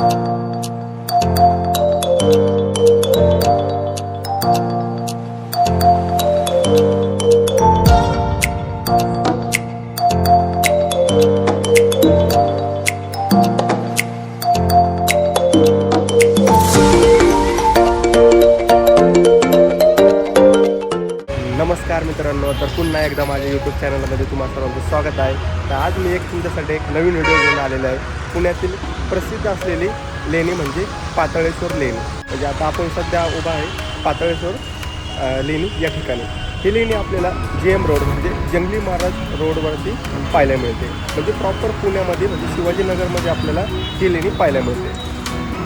नमस्कार मित्रांनो तर पुन्हा एकदा माझ्या यूट्यूब चॅनलमध्ये तुम्हाला सर्वांचं स्वागत आहे. तर आज मी एक तुमच्यासाठी एक नवीन व्हिडिओ घेऊन आलेला आहे. पुण्यातील प्रसिद्ध असलेली लेणी म्हणजे पातळेश्वर लेणी. म्हणजे आता आपण सध्या उभा आहे पातळेश्वर लेणी या ठिकाणी. ही लेणी आपल्याला जे एम रोड म्हणजे जंगली महाराज रोडवरती पाहायला मिळते. म्हणजे प्रॉपर पुण्यामध्ये म्हणजे शिवाजीनगरमध्ये आपल्याला ही लेणी पाहायला मिळते.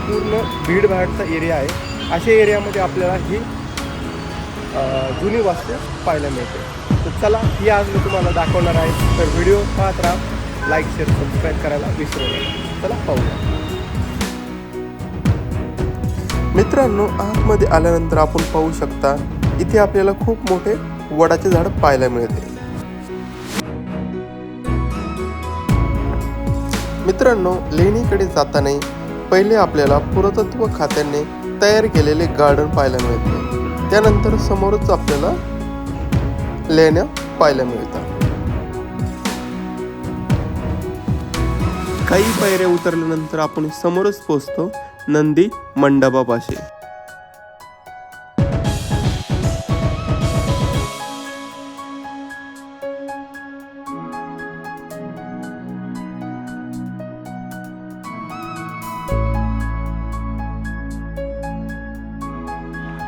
पूर्ण भीडभाडचा एरिया आहे. अशा एरियामध्ये आपल्याला ही जुनी वास्तू पाहायला मिळते. तर चला ही आज मी तुम्हाला दाखवणार आहे. तर व्हिडिओ पाहत राहा. लाईक शेअर सबस्क्राईब करायला विसरू नका. चला पाहूया. मित्रांनो आतमध्ये आल्यानंतर आपण पाहू शकता इथे आपल्याला खूप मोठे वडाचे झाड पाहायला मिळते. मित्रांनो लेणीकडे जाताना पहिले आपल्याला पुरातत्व खात्याने तयार केलेले गार्डन पाहायला मिळते. त्यानंतर समोरच आपल्याला लेण्या पाहायला मिळतात. काही पायऱ्या उतरल्यानंतर आपण समोरच पोहोचतो नंदी मंडपापाशी.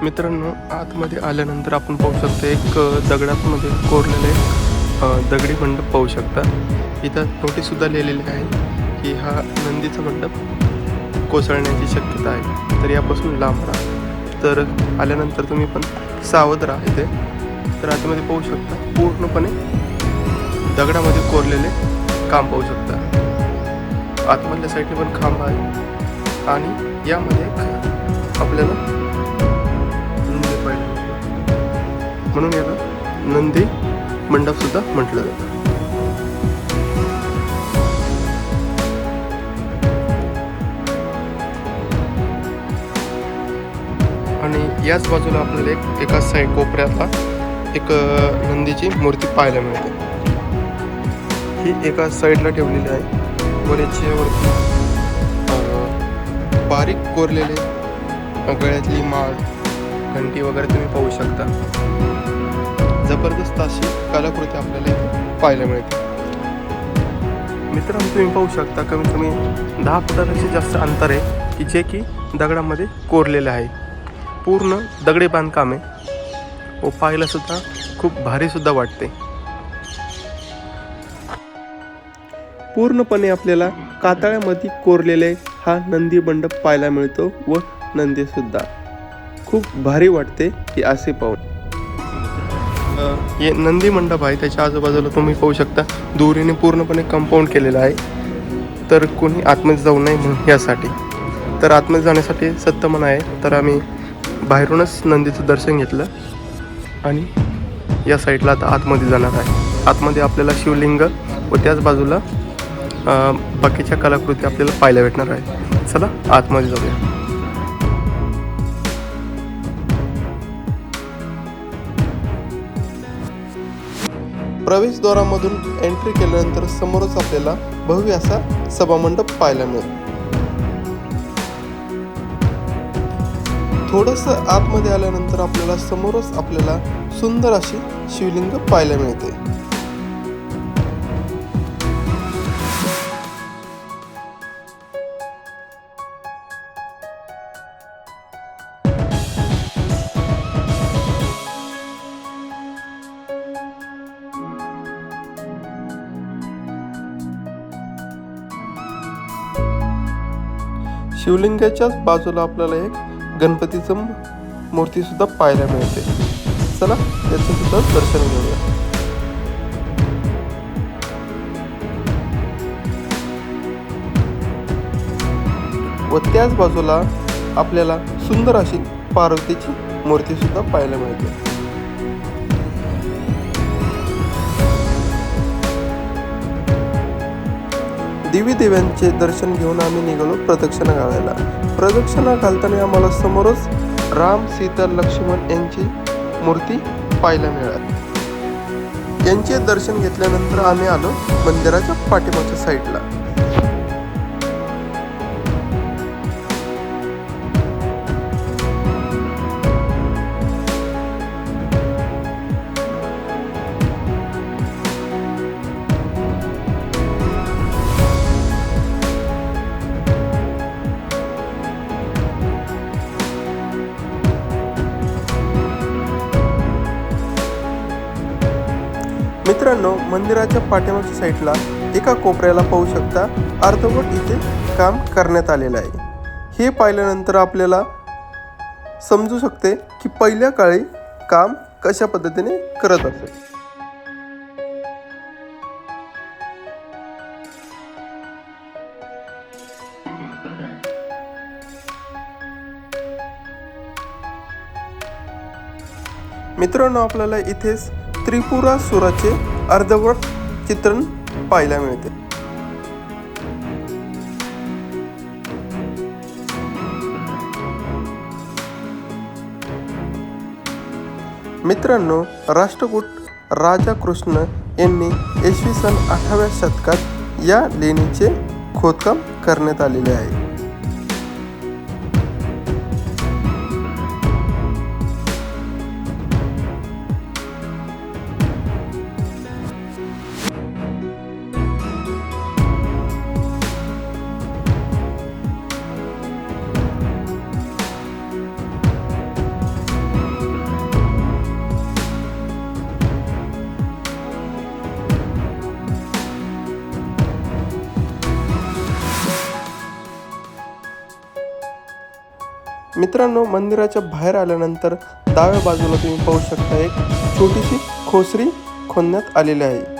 मित्रांनो आतमध्ये आल्यानंतर आपण पाहू शकतो एक दगडामध्ये कोरलेले दगडी मंडप पाहू शकता. इथं नोटीससुद्धा लिहिलेली आहे. की हा नंदीचा मंडप कोसळण्याची शक्यता आहे. तर यापासून लांब राहा. तर आल्यानंतर तुम्ही पण सावध राहा इथे. तर आतमध्ये पाहू शकता पूर्णपणे दगडामध्ये कोरलेले काम पाहू शकता. आतमधल्या साईडने पण खांब आहे. आणि यामध्ये एक आपल्याला नंदी पाहिजे म्हणून याला नंदी मंडपसुद्धा म्हटलं जातं. याच बाजूला आपल्याला एक एका साईड कोपऱ्यातला एक नंदीची मूर्ती पाहायला मिळते. ही एका साईडला ठेवलेली आहे. वर बारीक कोरलेले गळ्यातली माळ घंटी वगैरे तुम्ही पाहू शकता. जबरदस्त अशी कलाकृती आपल्याला पाहायला मिळते. मित्रांनो तुम्ही पाहू शकता कमीत कमी दहा फुटापेक्षा जास्त अंतर आहे की जे की दगडामध्ये कोरलेले आहे. पूर्ण दगडी बांधकाम आहे. हो, व पाहायला सुद्धा खूप भारी सुद्धा वाटते. पूर्णपणे आपल्याला कातळ्यामध्ये कोरलेले हा नंदी मंडप पाहायला मिळतो व नंदी सुद्धा. खूप भारी वाटते हे असे पाहून. हे नंदी मंडप आहे त्याच्या आजूबाजूला तुम्ही पाहू शकता. दोरीने पूर्णपणे कंपाऊंड केलेलं आहे. तर कोणी आतमध्ये जाऊ नये म्हणून यासाठी. तर आतमध्ये जाण्यासाठी सत्तमन आहे. तर आम्ही बाहेरूनच नंदीचं दर्शन घेतलं आणि या साईडला आता आतमध्ये जाणार आहे. आतमध्ये आपल्याला शिवलिंग व त्याच बाजूला बाकीच्या कलाकृती आपल्याला पाहायला भेटणार आहे. चला आतमध्ये जाऊया. प्रवेशद्वारामधून एंट्री केल्यानंतर समोरच आपल्याला भव्य असा सभामंडप पाहायला मिळतो थोडंसं आतमध्ये आल्यानंतर आपल्याला समोरच आपल्याला सुंदर अशी शिवलिंग पाहायला मिळते. शिवलिंगाच्याच बाजूला आपल्याला एक गणपतीचं मूर्तीसुद्धा पाहायला मिळते. चला त्याचंसुद्धा दर्शन घेऊया. व त्याच बाजूला आपल्याला सुंदर अशी पार्वतीची मूर्तीसुद्धा पाहायला मिळते. दिवी दिव्यांचे दर्शन घेऊन आम्ही निघालो प्रदक्षिणा घालायला. प्रदक्षिणा घालताना आम्हाला समोरच राम सीता लक्ष्मण यांची मूर्ती पाहायला मिळाली. यांचे दर्शन घेतल्यानंतर आम्ही आलो मंदिराच्या पाठीमागच्या साईडला. मित्रांनो मंदिराच्या पाठीमागच्या साईडला एका कोपऱ्याला पाहू शकता अर्धवट इथे काम करण्यात आलेलं आहे. हे पाहिल्यानंतर आपल्याला समजू शकते की पहिल्या काळी काम कशा पद्धतीने करत असेल मित्रांनो आपल्याला इथेच त्रिपुरा सुराचे अर्धवट चित्रण पाहायला मिळते. मित्रांनो राष्ट्रकूट राजा कृष्ण यांनी इसवी सन अठराव्या शतकात या लेणीचे खोदकाम करण्यात आलेले आहे. मित्रांनो मंदिराच्या बाहेर आल्यानंतर डाव्या बाजूला तुम्ही पाहू शकता एक छोटीशी खोसरी खोदण्यात आलेली आहे.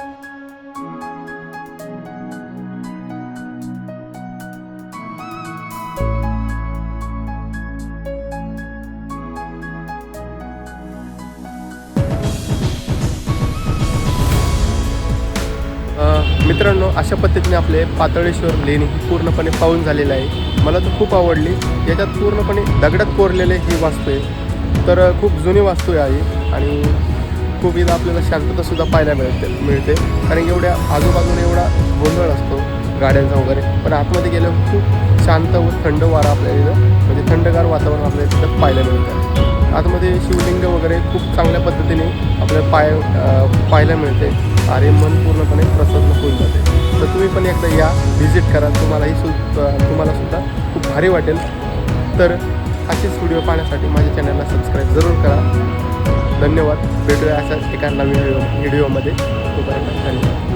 मित्रांनो अशा पद्धतीने आपले पातळेश्वर लेणी ही पूर्णपणे पाहून झालेलं आहे. मला तर खूप आवडली. याच्यात पूर्णपणे दगडात कोरलेले ही वास्तू आहे. तर खूप जुनी वास्तू आहे आणि खूप इथं आपल्याला शांततासुद्धा पाहायला मिळते मिळते. कारण एवढ्या आजूबाजूला एवढा गोंधळ असतो गाड्यांचा वगैरे. पण आतमध्ये गेलं खूप शांत व थंड वारा आपल्याला इथं म्हणजे थंडगार वातावरण आपल्याला तिथं पाहायला मिळतं. आतमध्ये शिवलिंग वगैरे खूप चांगल्या पद्धतीने आपल्याला पाय पाहायला मिळते. आणि मन पूर्णपणे प्रसन्न होऊन जाते. तर तुम्ही पण एकदा या व्हिजिट करा. तुम्हालाही सु तुम्हाला सुद्धा खूप भारी वाटेल. तर असेच व्हिडिओ पाहण्यासाठी माझ्या चॅनलला सबस्क्राईब जरूर करा. धन्यवाद. भेटूया अशाच एका नवीन व्हिडिओ व्हिडिओमध्ये तोपर्यंत धन्यवाद.